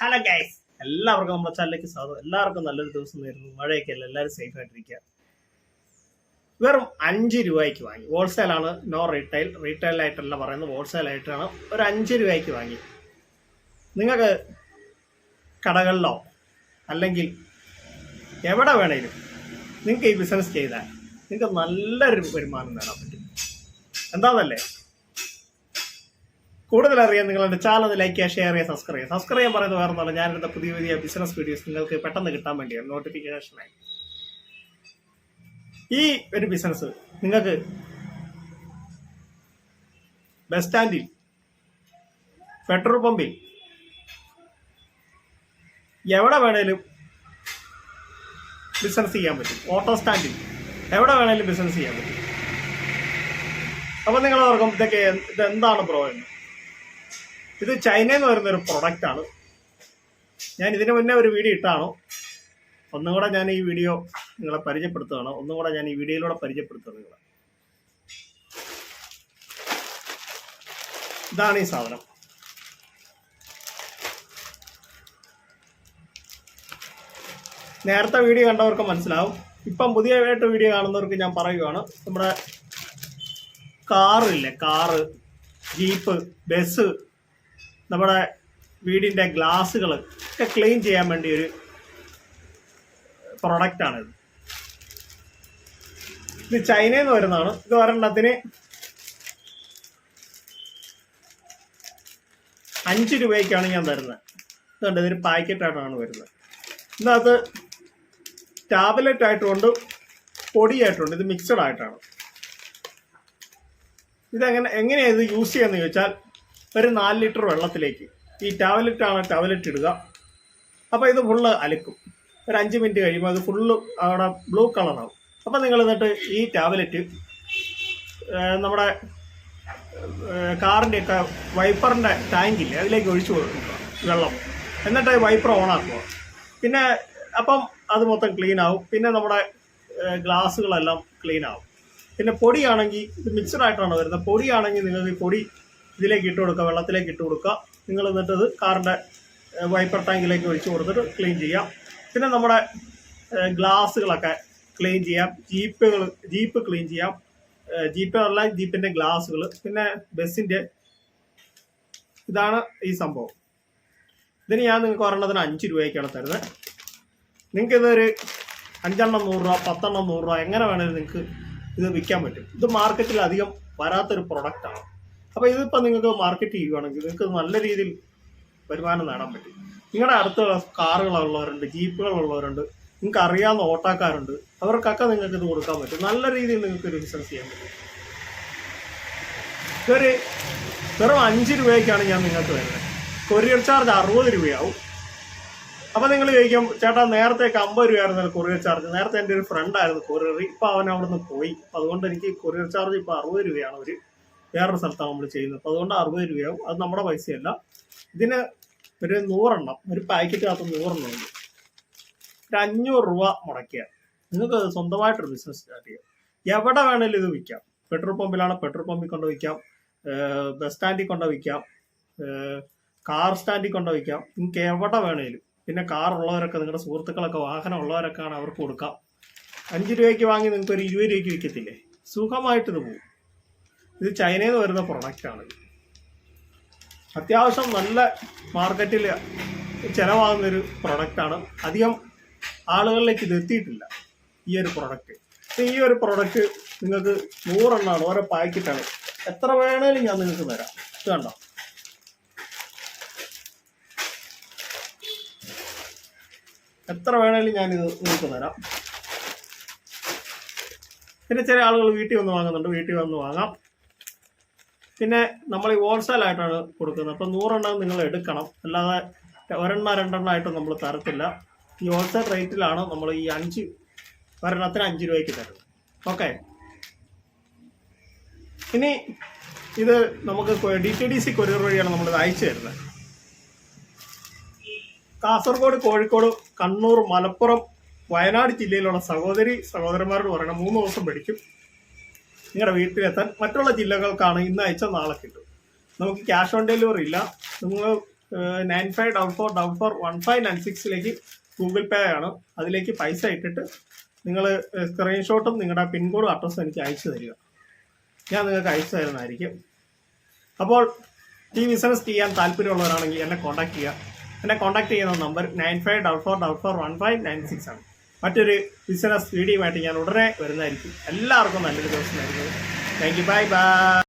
Hello guys എല്ലാവർക്കും നമ്മുടെ ചാനലിലേക്ക് സ്വാഗതം. എല്ലാവർക്കും നല്ലൊരു ദിവസം നേരുന്നു. മഴയൊക്കെ അല്ല? എല്ലാവരും സേഫ് ആയിട്ടിരിക്കുക. വെറും അഞ്ച് രൂപയ്ക്ക് വാങ്ങി. ഹോൾസെയിൽ ആണ് നോ റീറ്റെയിൽ ആയിട്ടല്ല പറയുന്നത്. ഹോൾസെയിൽ ആയിട്ടാണ് ഒരു അഞ്ച് രൂപയ്ക്ക് വാങ്ങി. നിങ്ങൾക്ക് കടകളിലോ അല്ലെങ്കിൽ എവിടെ വേണേലും നിങ്ങൾക്ക് ഈ ബിസിനസ് ചെയ്താൽ നിങ്ങൾക്ക് നല്ലൊരു വരുമാനം നേടാൻ പറ്റും. എന്താണെന്നല്ലേ കൂടുതൽ അറിയാൻ നിങ്ങളുടെ ചാനൽ ലൈക്ക് ചെയ്യുക ഷെയർ ചെയ്യുക സബ്സ്ക്രൈബ് ചെയ്യുക. സബ്സ്ക്രൈബ് ചെയ്യാൻ പറയുന്നത് വേറെ ഞാൻ ഞാനെടുത്ത പുതിയ പുതിയ ബിസിനസ് വീഡിയോസ് നിങ്ങൾക്ക് പെട്ടെന്ന് കിട്ടാൻ വേണ്ടിയാണ്. നോട്ടിഫിക്കേഷനായി ഈ ഒരു ബിസിനസ് നിങ്ങൾക്ക് ബസ് സ്റ്റാൻഡിൽ പെട്രോൾ പമ്പിൽ എവിടെ വേണേലും ബിസിനസ് ചെയ്യാൻ പറ്റും. ഓട്ടോ സ്റ്റാൻഡിൽ എവിടെ വേണേലും ബിസിനസ് ചെയ്യാൻ പറ്റും. അപ്പോൾ നിങ്ങൾ ഓർക്കും ഇതൊക്കെ ഇതെന്താണ് ബ്രോ എന്ന്? ഇത് ചൈന എന്ന് പറയുന്ന ഒരു പ്രൊഡക്റ്റ് ആണ്. ഞാൻ ഇതിനു മുന്നേ ഒരു വീഡിയോ ഇട്ടാണോ. ഒന്നും കൂടെ ഞാൻ ഈ വീഡിയോ നിങ്ങളെ പരിചയപ്പെടുത്തുകയാണ്. ഒന്നും കൂടെ ഞാൻ ഈ വീഡിയോയിലൂടെ പരിചയപ്പെടുത്തുന്നത് നിങ്ങളെ. ഇതാണ് ഈ സാധനം. നേരത്തെ വീഡിയോ കണ്ടവർക്ക് മനസ്സിലാവും. ഇപ്പം പുതിയതായിട്ട് വീഡിയോ കാണുന്നവർക്ക് ഞാൻ പറയുകയാണ് നമ്മുടെ കാറില്ലേ കാറ് ജീപ്പ് ബസ് നമ്മുടെ വീടിന്റെ ഗ്ലാസ്സുകൾ ഒക്കെ ക്ലീൻ ചെയ്യാൻ വേണ്ടി ഒരു പ്രൊഡക്റ്റാണിത് ഇത്. ചൈനയിൽ നിന്ന് വരുന്നതാണ്. ഇത് ഒരെണ്ണത്തിന് അഞ്ച് രൂപയ്ക്കാണ് ഞാൻ തരുന്നത്. ഇതുണ്ട് ഇതൊരു പാക്കറ്റായിട്ടാണ് വരുന്നത്. ഇതിനകത്ത് ടാബ്ലറ്റ് ആയിട്ടുണ്ട് പൊടിയായിട്ടുണ്ട്. ഇത് മിക്സഡ് ആയിട്ടാണ്. ഇതെങ്ങനെ എങ്ങനെയാണ് ഇത് യൂസ് ചെയ്യുന്നത് ചോദിച്ചാൽ ഒരു നാല് ലിറ്റർ വെള്ളത്തിലേക്ക് ഈ ടാബ്ലറ്റ് ആണ് ടാബ്ലറ്റ് ഇടുക. അപ്പോൾ ഇത് ഫുള്ള് അലക്കും. ഒരു അഞ്ച് മിനിറ്റ് കഴിയുമ്പോൾ അത് ഫുള്ള് അവിടെ ബ്ലൂ കളറാവും അപ്പോൾ നിങ്ങൾ എന്നിട്ട് ഈ ടാബ്ലറ്റ് നമ്മുടെ കാറിന്റെയൊക്കെ വൈപ്പറിന്റെ ടാങ്കിൽ അതിലേക്ക് ഒഴിച്ചു കൊടുക്കുക വെള്ളം. എന്നിട്ട് വൈപ്പർ ഓണാക്കുക പിന്നെ അപ്പം അത് മൊത്തം ക്ലീൻ ആവും. പിന്നെ നമ്മുടെ ഗ്ലാസ്സുകളെല്ലാം ക്ലീൻ ആവും. പിന്നെ പൊടിയാണെങ്കിൽ ഇത് മിക്സഡ് ആയിട്ടാണ് വരുന്നത്. പൊടിയാണെങ്കിൽ നിങ്ങൾക്ക് പൊടി ഇതിലേക്ക് ഇട്ട് കൊടുക്കുക വെള്ളത്തിലേക്ക് ഇട്ട് കൊടുക്കുക. നിങ്ങൾ എന്നിട്ടത് കാറിന്റെ വൈപ്പർ ടാങ്കിലേക്ക് ഒഴിച്ച് കൊടുത്തിട്ട് ക്ലീൻ ചെയ്യാം പിന്നെ നമ്മുടെ ഗ്ലാസ്സുകളൊക്കെ ക്ലീൻ ചെയ്യാം. ജീപ്പുകൾ ജീപ്പ് ക്ലീൻ ചെയ്യാം. ജീപ്പ് അല്ല ജീപ്പിന്റെ ഗ്ലാസ്സുകൾ. പിന്നെ ബസ്സിന്റെ ഇതാണ് ഈ സംഭവം. ഇതിന് ഞാൻ നിങ്ങൾക്ക് ഒരെണ്ണത്തിന് അഞ്ച് രൂപയ്ക്കാണ് തരുന്നത്. നിങ്ങൾക്ക് ഇതൊരു അഞ്ചെണ്ണം നൂറ് രൂപ പത്തെണ്ണം നൂറ് രൂപ എങ്ങനെ വേണമെങ്കിലും നിങ്ങൾക്ക് ഇത് വിൽക്കാൻ പറ്റും. ഇത് മാർക്കറ്റിൽ അധികം വരാത്തൊരു പ്രൊഡക്റ്റാണ് അപ്പോൾ ഇതിപ്പോ നിങ്ങൾക്ക് മാർക്കറ്റ് ചെയ്യുകയാണെങ്കിൽ നിങ്ങൾക്ക് നല്ല രീതിയിൽ വരുമാനം നേടാൻ പറ്റും. നിങ്ങളുടെ അടുത്തുള്ള കാറുകളുള്ളവരുണ്ട് ജീപ്പുകളുള്ളവരുണ്ട് നിങ്ങൾക്ക് അറിയാവുന്ന ഓട്ടോക്കാരുണ്ട് അവർക്കൊക്കെ നിങ്ങൾക്ക് ഇത് കൊടുക്കാൻ പറ്റും. നല്ല രീതിയിൽ നിങ്ങൾക്ക് ഒരു ബിസിനസ് ചെയ്യാൻ പറ്റും. ഇതൊരു വെറും അഞ്ച് രൂപയ്ക്കാണ് ഞാൻ നിങ്ങൾക്ക് വരുന്നത് കൊറിയർ ചാർജ് അറുപത് രൂപയാവും. അപ്പോൾ നിങ്ങൾ ചോദിക്കും ചേട്ടാ നേരത്തേക്ക് അമ്പത് രൂപയായിരുന്നു കൊറിയർ ചാർജ് നേരത്തെ എന്റെ ഒരു ഫ്രണ്ടായിരുന്നു കൊറിയർ ഇപ്പോൾ അവൻ അവിടെ നിന്ന് പോയി. അതുകൊണ്ട് എനിക്ക് കൊറിയർ ചാർജ് ഇപ്പോൾ അറുപത് രൂപയാണ് ഒരു വേറൊരു സ്ഥലത്താണ് നമ്മൾ ചെയ്യുന്നത്. അപ്പോൾ അതുകൊണ്ട് അറുപത് രൂപയാവും. അത് നമ്മുടെ പൈസയല്ല. ഇതിന് ഒരു നൂറെണ്ണം ഒരു പാക്കറ്റിനകത്ത് നൂറെണ്ണം ഉണ്ട്. ഒരു അഞ്ഞൂറ് രൂപ മുടക്കിയ. നിങ്ങൾക്ക് സ്വന്തമായിട്ടൊരു ബിസിനസ് സ്റ്റാർട്ട് ചെയ്യാം. എവിടെ വേണേലും ഇത് വിൽക്കാം. പെട്രോൾ പമ്പിലാണ് പെട്രോൾ പമ്പിൽ കൊണ്ട് വിൽക്കാം. ബസ് സ്റ്റാൻഡിൽ കൊണ്ട് വിൽക്കാം. കാർ സ്റ്റാൻഡിൽ കൊണ്ട് വിൽക്കാം. നിങ്ങൾക്ക് എവിടെ വേണേലും. പിന്നെ കാർ ഉള്ളവരൊക്കെ നിങ്ങളുടെ സുഹൃത്തുക്കളൊക്കെ വാഹനം ഉള്ളവരൊക്കെയാണ് അവർക്ക് കൊടുക്കാം. അഞ്ച് രൂപയ്ക്ക് വാങ്ങി നിങ്ങൾക്ക് ഒരു ഇരുപത് രൂപയ്ക്ക് വിൽക്കത്തില്ലേ? സുഖമായിട്ട് പോകും. ഇത് ചൈനയിൽ നിന്ന് വരുന്ന പ്രൊഡക്റ്റാണ് അത്യാവശ്യം നല്ല മാർക്കറ്റിൽ ചിലവാകുന്നൊരു പ്രൊഡക്റ്റാണ് അധികം ആളുകളിലേക്ക് ഇത് എത്തിയിട്ടില്ല ഈ ഒരു പ്രൊഡക്റ്റ് ഈ ഒരു പ്രൊഡക്റ്റ് നിങ്ങൾക്ക് നൂറെണ്ണമാണ് ഓരോ പാക്കറ്റാണ് എത്ര വേണേലും ഞാൻ നിങ്ങൾക്ക് തരാം. ഇത് കണ്ടോ? എത്ര വേണേലും ഇത് നിങ്ങൾക്ക് തരാം. പിന്നെ ചില ആളുകൾ വീട്ടിൽ വന്ന് വാങ്ങുന്നുണ്ട്. വീട്ടിൽ വന്ന് വാങ്ങാം. പിന്നെ നമ്മൾ ഈ ഹോൾസെയിൽ ആയിട്ടാണ് കൊടുക്കുന്നത്. അപ്പം നൂറെണ്ണം നിങ്ങൾ എടുക്കണം. അല്ലാതെ ഒരെണ്ണ രണ്ടെണ്ണം ആയിട്ട് നമ്മൾ തരത്തില്ല. ഈ ഹോൾസെയിൽ റേറ്റിലാണ് നമ്മൾ ഈ അഞ്ച് ഒരെണ്ണത്തിന് അഞ്ച് രൂപയ്ക്ക് തരുന്നത്. ഓക്കെ ഇനി ഇത് നമുക്ക് D T D C courier വഴിയാണ് നമ്മളിത് അയച്ചു തരുന്നത്. കാസർഗോഡ് കോഴിക്കോട് കണ്ണൂർ മലപ്പുറം വയനാട് ജില്ലയിലുള്ള സഹോദരി സഹോദരന്മാരോട് പറയണം. മൂന്ന് ദിവസം പിടിക്കും. നിങ്ങളുടെ വീട്ടിലെത്താൻ മറ്റുള്ള ജില്ലകൾക്കാണ് ഇന്ന് അയച്ച നാളെ കിട്ടും. നമുക്ക് ക്യാഷ് ഓൺ ഡെലിവറി ഇല്ല. നിങ്ങൾ nine five double four double four one five nine സിക്സിലേക്ക് Google Pay ആണ്. അതിലേക്ക് പൈസ ഇട്ടിട്ട് നിങ്ങൾ സ്ക്രീൻഷോട്ടും നിങ്ങളുടെ പിൻകോഡും അഡ്രസ്സും എനിക്ക് അയച്ചു തരിക. ഞാൻ നിങ്ങൾക്ക് അയച്ചു തരുന്നതായിരിക്കും. അപ്പോൾ ഈ ബിസിനസ് ചെയ്യാൻ താല്പര്യമുള്ളവരാണെങ്കിൽ എന്നെ കോൺടാക്ട് ചെയ്യുക. എന്നെ കോൺടാക്ട് ചെയ്യുന്ന number nine five double four double four one five nine six ആണ്. മറ്റൊരു ബിസിനസ് വീഡിയോ ആയിട്ട് ഞാൻ ഉടനെ വരുന്നതായിരിക്കും. എല്ലാവർക്കും നല്ലൊരു ദിവസം നൽകുന്നത് താങ്ക് യു ബൈ ബൈ